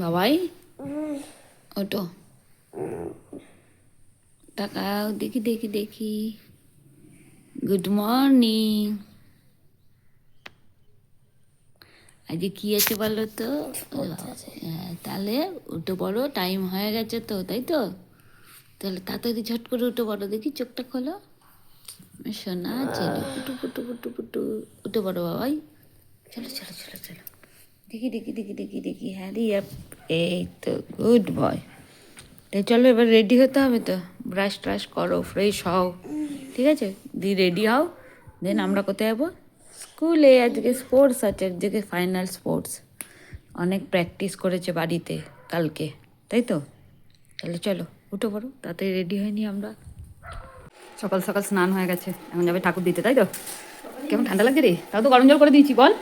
বাবাই? ওটো। তাকাও দেখি দেখি দেখি। গুড মর্নিং আজকে কি আছে বলো তো? তাহলে উঠে পড়ো টাইম হয়ে গেছে তো তাই তো? তাহলে তাড়াতাড়ি ঝট করে উঠে পড়ো দেখি চোখটা খোলো। সোনা ছেলে পুটু পুটু পুটু পুটু। উঠে পড়ো বাবাই। চলো চলো চলো চলো। দেখি দেখি দেখি দেখি দেখি। হ্যাঁ রে এই তো গুড বয়। তাই চলো এবার রেডি হতে হবে তো। ব্রাশ ট্রাশ করো, ফ্রেশ হও। ঠিক আছে? দি রেডি হও, দেন আমরা কোথায় যাব? স্কুলে, আজকে স্পোর্টস আছে, আজকে ফাইনাল স্পোর্টস। অনেক প্র্যাকটিস করেছে বাড়িতে কালকে, তাই তো? তাহলে চলো, উঠে পড়ো, তাড়াতাড়ি রেডি হয়নি আমরা। সকাল সকাল স্নান হয়ে গেছে, এখন যাবে ঠাকুর দিতে, তাই তো? কেমন ঠান্ডা লাগছে রে? তাও তো গরম জল করে দিয়েছি, বল।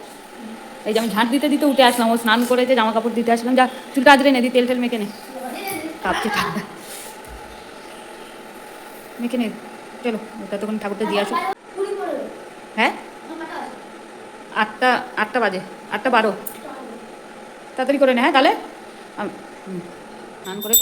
এই যে আমি ঝাঁট দিতে দিতে উঠে আসলাম, ও স্নান করেছে জামা কাপড় দিতে আসলাম। যা চুলটা আজরে নে, দি, তেল টেল মেখে নে। কাঁপছে ঠান্ডা মেখে নে, চলো, ওটা ততক্ষণ ঠাকুরটা দিয়ে আসো। হ্যাঁ? আটটা আটটা বাজে, আটটা বারো। তাড়াতাড়ি করে নে হ্যাঁ তাহলে? স্নান করে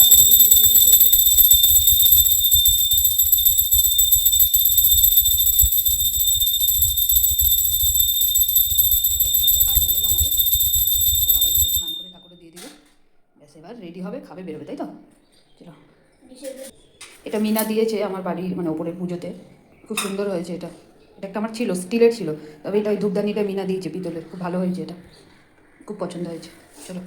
এটা মিনা দিয়েছে আমার বাড়ির মানে ওপরের পুজোতে। খুব সুন্দর হয়েছে এটা। এটা একটা আমার ছিল, স্টিলের ছিল। তবে এটা ওই ধূপদানিটা মিনা দিয়েছে পিতলের। খুব ভালো হয়েছে এটা। খুব পছন্দ হয়েছে। চলো।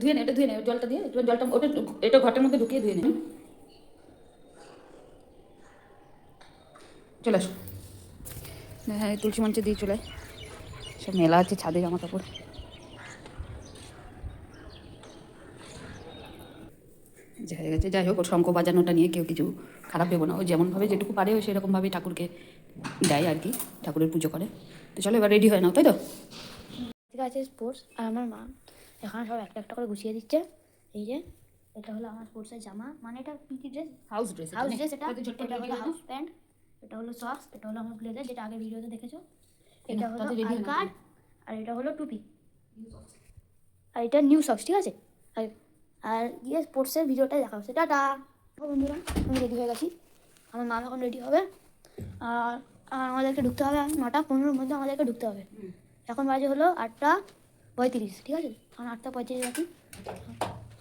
ধুয়ে নে, এটা ধুয়ে নে। জলটা দিয়ে, জলটা, ওটা, এটা ঘটের মধ্যে ঢুকিয়ে ধুয়ে নে। চলে আসো। হ্যাঁ তুলসী মঞ্চে দিয়ে চলে। সব মেলা আছে ছাদে জামা কাপড়। যা হয়ে গেছে যাই হোক শঙ্খ বাজানোটা নিয়ে কেউ কিছু খারাপ ভেবো না। ও যেমনভাবে যেটুকু পারে ও সেরকমভাবেই ঠাকুরকে দেয় আর কি ঠাকুরের পুজো করে। তো চলো এবার রেডি হয় নাও তাই তো? ঠিক আছে স্পোর্টস আর আমার মা। এখানে সব একটা একটা করে গুছিয়ে দিচ্ছে। এই যে এটা হলো আমার স্পোর্টসের জামা। মানে এটা কি dress house dress house dress এটা এটা হলো হাউস প্যান্ট এটা হলো সক্স এটা হলো আমার ব্লেজার যেটা আগের ভিডিওতে দেখেছ? এটা হলো আই কার্ড আর এটা হলো টুপি। আর এটা নিউ সক্স ঠিক আছে? আর আর গিয়ে স্পোর্টসের ভিডিওটা দেখা হচ্ছে। টাটা! বন্ধুরা আমি রেডি হয়ে গেছি। আমার মা এখন রেডি হবে। আর আমাদেরকে ঢুকতে হবে নটা পনেরোর মধ্যে আমাদেরকে ঢুকতে হবে। এখন বাজে হলো আটটা পঁয়ত্রিশ ঠিক আছে? এখন আটটা পঁয়ত্রিশ রাখি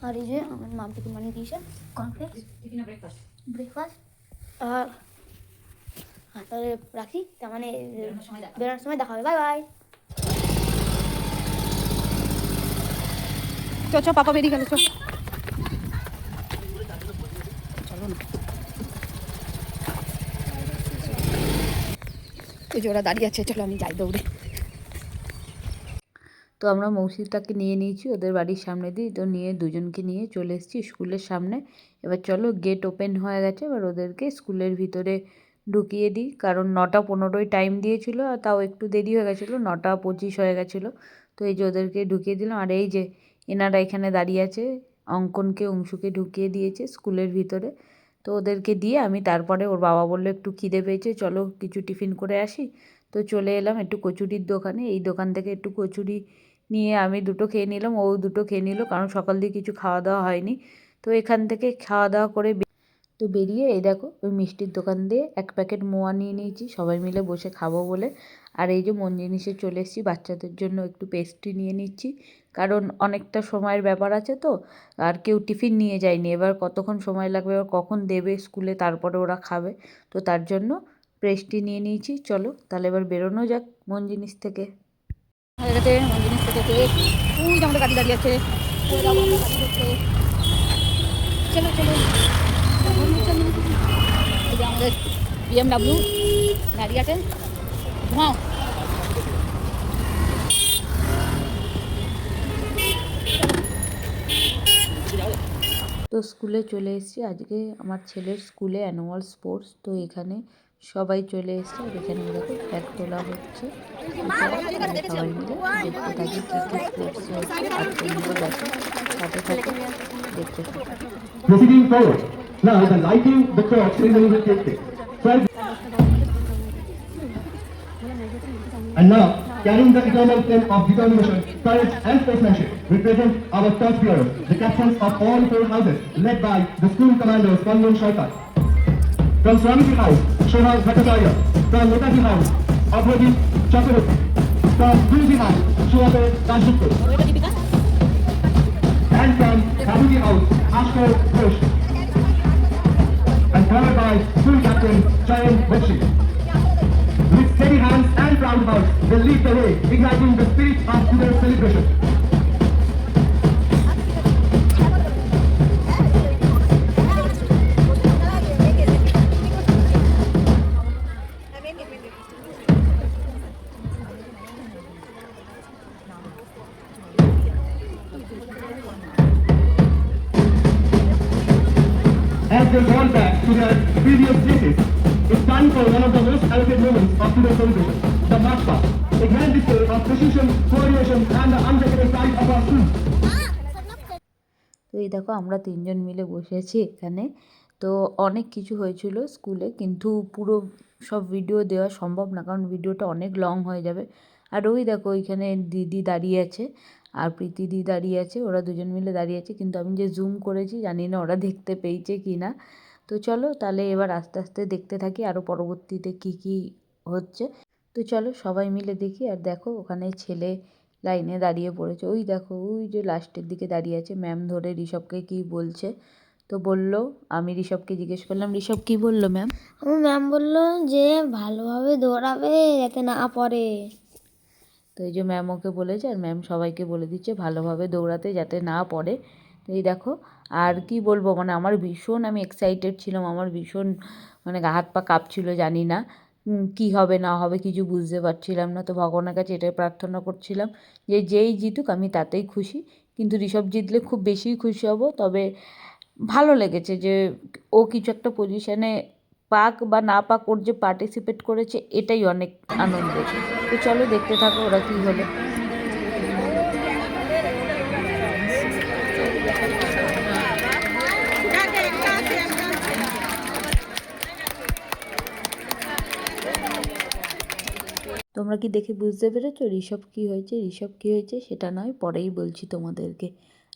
আর এই যে আমার মাম টিফিন বানিয়ে দিয়েছে? কর্নফ্লেক্স ব্রেকফাস্ট আর হ্যাঁ তাহলে রাখি? তার মানে বেরোনোর সময় দেখা সময় দেখা হবে। Bye bye. চ চ পাপা বেরিয়ে গেল চ চলো। না ওই যে ওরা দাঁড়িয়ে আছে চলো আমি যাই দৌড়ে। তো আমরা মৌসিটাকে নিয়ে নিয়েছি ওদের বাড়ির সামনে দিয়ে। তো নিয়ে দুজনকে নিয়ে চলে এসেছি স্কুলের সামনে। এবার চলো গেট ওপেন হয়ে গেছে এবার ওদেরকে স্কুলের ভিতরে ঢুকিয়ে দিই। কারণ নটা পনেরোই টাইম দিয়েছিল আর তাও একটু দেরি হয়ে গেছিল, নটা পঁচিশ হয়ে গেছিল। তো এই যে ওদেরকে ঢুকিয়ে দিলাম। আর এই যে এনারা এখানে দাঁড়িয়ে আছে, অঙ্কনকে, অংশুকে ঢুকিয়ে দিয়েছে স্কুলের ভিতরে। তো ওদেরকে দিয়ে আমি তারপরে ওর বাবা বলল, একটু খিদে পেয়েছে, চলো কিছু টিফিন করে আসি। তো চলে এলাম একটু কচুরির দোকানে। এই দোকান থেকে একটু কচুরি নিয়ে আমি দুটো খেয়ে নিলাম। ও দুটো খেয়ে নিল, কারণ সকাল দিয়ে কিছু খাওয়া দাওয়া হয়নি। তো এখান থেকে খাওয়া দাওয়া করে তো বেরিয়ে এই দেখো ওই মিষ্টির দোকান দিয়ে এক প্যাকেট মোয়া নিয়ে নিয়েছি। সবাই মিলে বসে খাব বলে। আর এই যে মন জিনিসে চলে এসেছি, বাচ্চাদের জন্য একটু পেস্ট্রি নিয়ে নিচ্ছি। কারণ অনেকটা সময়ের ব্যাপার আছে তো, আর কেউ টিফিন নিয়ে যায়নি। এবার কতক্ষণ সময় লাগবে, এবার কখন দেবে স্কুলে, তারপরে ওরা খাবে। তো তার জন্য পেস্ট্রি নিয়ে নিয়েছি। চলো তাহলে এবার বেরোনো যাক মন জিনিস থেকে। মন জিনিস থেকে আমাদের গাড়ি দাঁড়িয়ে আছে। চলো চলো। আমাদের বিএমডাব্লিউ দাঁড়িয়ে আছে। ঘুমাও। তো স্কুলে চলে এসেছি। আজকে আমার ছেলের স্কুলে অ্যানুয়াল স্পোর্টস তো এখানে সবাই চলে এসছে। আর এখানে দেখো ফ্ল্যাগ তোলা হচ্ছে। সবাই মিলে দেখতে থাকি কী কী স্পোর্টস হচ্ছে, আর দেখো দেখতে থাকো. Now the lighting the torch ceremony will take place. And now, carrying the eternal flame of determination, courage and sportsmanship, represent our torch bearers, the captains of all four houses, led by the school commanders Kanyan Shaikar. From Swamiji House, Shehaz Bhattacharya. From Netaji House, Abhajit Chakraborty. From Guruji House, Shuabe Rajput. And from Babuji House, Ashkar Ghosh. And followed by school captain Chayan Bakshi. With steady hands and proud hearts, they lead the way, igniting the spirit of today's celebration. As back to their previous places, it's time for one of the most elevated moments of today's celebration, the march a grand display of precision, coordination, and the unbreakable pride of our school. তো এই দেখো আমরা তিনজন মিলে বসে আছি এখানে তো অনেক কিছু হয়েছিল স্কুলে কিন্তু পুরো সব ভিডিও দেওয়া সম্ভব না কারণ ভিডিওটা অনেক লং হয়ে যাবে আর ওই দেখো ওইখানে দিদি দাঁড়িয়ে আছে আর প্রীতি দি দাঁড়িয়ে আছে ওরা দুজন মিলে দাঁড়িয়ে আছে কিন্তু আমি যে জুম করেছি জানি না ওরা দেখতে পেয়েছে কি না তো চলো তাহলে এবার আস্তে আস্তে দেখতে থাকি আরও পরবর্তীতে কি কি হচ্ছে। তো চলো সবাই মিলে দেখি আর দেখো ওখানে ছেলে লাইনে দাঁড়িয়ে পড়েছে। ওই দেখো ওই যে লাস্টের দিকে দাঁড়িয়ে আছে। ম্যাম ধরে ঋষভকে কি বলছে? তো বলল আমি ঋষভকে জিজ্ঞেস করলাম ঋষভ কি বলল ম্যাম ম্যাম বলল যে ভালোভাবে দৌড়াবে যাতে না পড়ে। তো এই যে ম্যাম ওকে বলেছে আর ম্যাম সবাইকে বলে দিচ্ছে ভালোভাবে দৌড়াতে যাতে না পড়ে। এই দেখো, আর কি বলব মানে আমার ভীষণ আমি এক্সাইটেড ছিলাম, আমার ভীষণ মানে হাত পা কাঁপছিল, জানি না কি হবে, না হবে, কিছু বুঝতে পারছিলাম না, তো ভগবানের কাছে এটাই প্রার্থনা করছিলাম যে যেই জিতুক আমি তাতেই খুশি। কিন্তু ঋষভ জিতলে খুব বেশি খুশি হব, তবে ভালো লেগেছে যে ও কিছু একটা পজিশনে পাক বা না পাক ওর যে পার্টিসিপেট করেছে, এটাই অনেক আনন্দের। তো চলো দেখতে থাকো ওরা কী হলো তোমরা কি দেখে বুঝতে পেরেছ ঋষভ কী হয়েছে? ঋষভ কী হয়েছে? সেটা নয় পরেই বলছি তোমাদেরকে।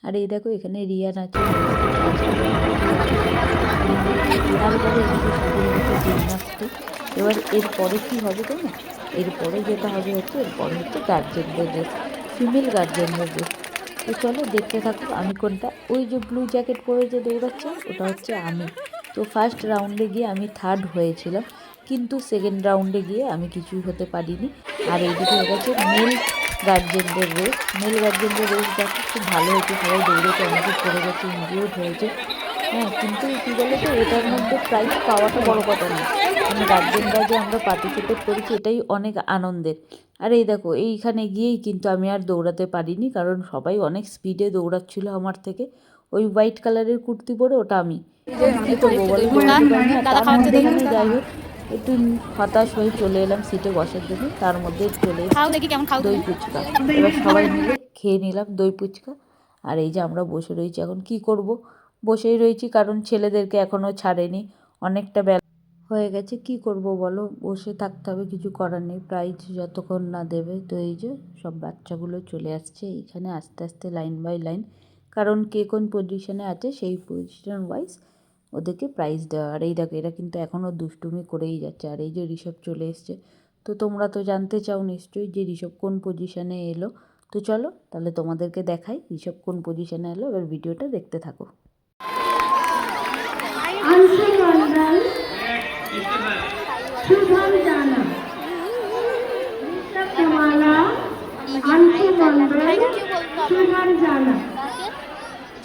আর এই দেখো, এখানে হচ্ছে জিমনাস্টিক এবার এরপরে কী হবে জানো এরপরে যেটা হবে হচ্ছে, এরপরে হচ্ছে গার্জেনদের ড্রেস ফিমেল গার্জেনদের ড্রেস তো চলো দেখতে থাকো আমি কোনটা। ওই যে ব্লু জ্যাকেট পরে যে দৌড়াচ্ছে, ওটা হচ্ছে আমি। তো ফার্স্ট রাউন্ডে গিয়ে আমি থার্ড হয়েছিলাম, কিন্তু সেকেন্ড রাউন্ডে গিয়ে আমি কিছুই হতে পারিনি। আর এইদিকে গেছে মেল গার্জেনদের রেস মেল গার্জেনদের রেস দেখো, খুব ভালো হয়েছে, সবাই দৌড়েছে, অনেকে পড়ে গেছে ইনজিওর্ড হয়েছে। হ্যাঁ কিন্তু কী বলো তো এটার মধ্যে প্রাইজ পাওয়াটা বড় কথা না। মানে গার্জেনরা যে আমরা পার্টিসিপেট করেছি, এটাই অনেক আনন্দের। আর এই দেখো, এইখানে গিয়েই কিন্তু আমি আর দৌড়াতে পারিনি, কারণ সবাই অনেক স্পিডে দৌড়াচ্ছিল আমার থেকে। ওই হোয়াইট কালারের কুর্তি পরে ওটা আমি। যাই হোক একটু হতাশ হয়ে চলে এলাম সিটে বসার জন্য তার মধ্যে চলে দই ফুচকা। এবার সবাই মিলে খেয়ে নিলাম দই ফুচকা। আর এই যে আমরা বসে রয়েছি এখন কি করব? বসেই রয়েছি কারণ ছেলেদেরকে এখনও ছাড়েনি। অনেকটা বেলা হয়ে গেছে কি করব বলো? বসে থাকতে হবে কিছু করার নেই। প্রাইজ যতক্ষণ না দেবে তো এই যে সব বাচ্চাগুলো চলে আসছে এইখানে আস্তে আস্তে লাইন বাই লাইন কারণ কে কোন পজিশনে আছে, সেই পজিশন ওয়াইজ ওদেরকে প্রাইজ দেওয়া। আর এই দেখো, এরা কিন্তু এখনও দুষ্টুমি করেই যাচ্ছে। আর এই যে ঋষভ চলে এসছে, তো তোমরা তো জানতে চাও নিশ্চয়ই যে ঋষভ কোন পজিশানে এলো। তো চলো, তাহলে তোমাদেরকে দেখাই ঋষভ কোন পজিশানে এলো, এবার ভিডিওটা দেখতে থাকো। শুভম জানা।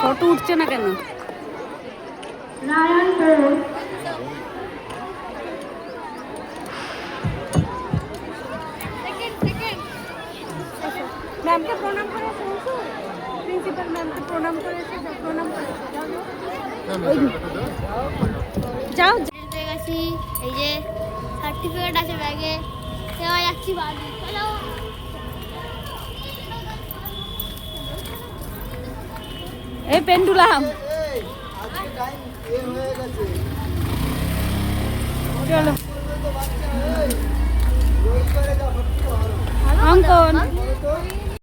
ফটো উঠছে না কেন? ম্যামকে প্রণাম করে প্রিন্সিপাল ম্যামকে প্রণাম করেছে যাও, প্রণাম করেছে যাও, যাও। যাও। পেয়ে গেছি এই যে সার্টিফিকেট আছে ব্যাগে। এবার যাচ্ছি বাড়ি। চলো। এই পেন্ডুলাম। চলো। অঙ্কন।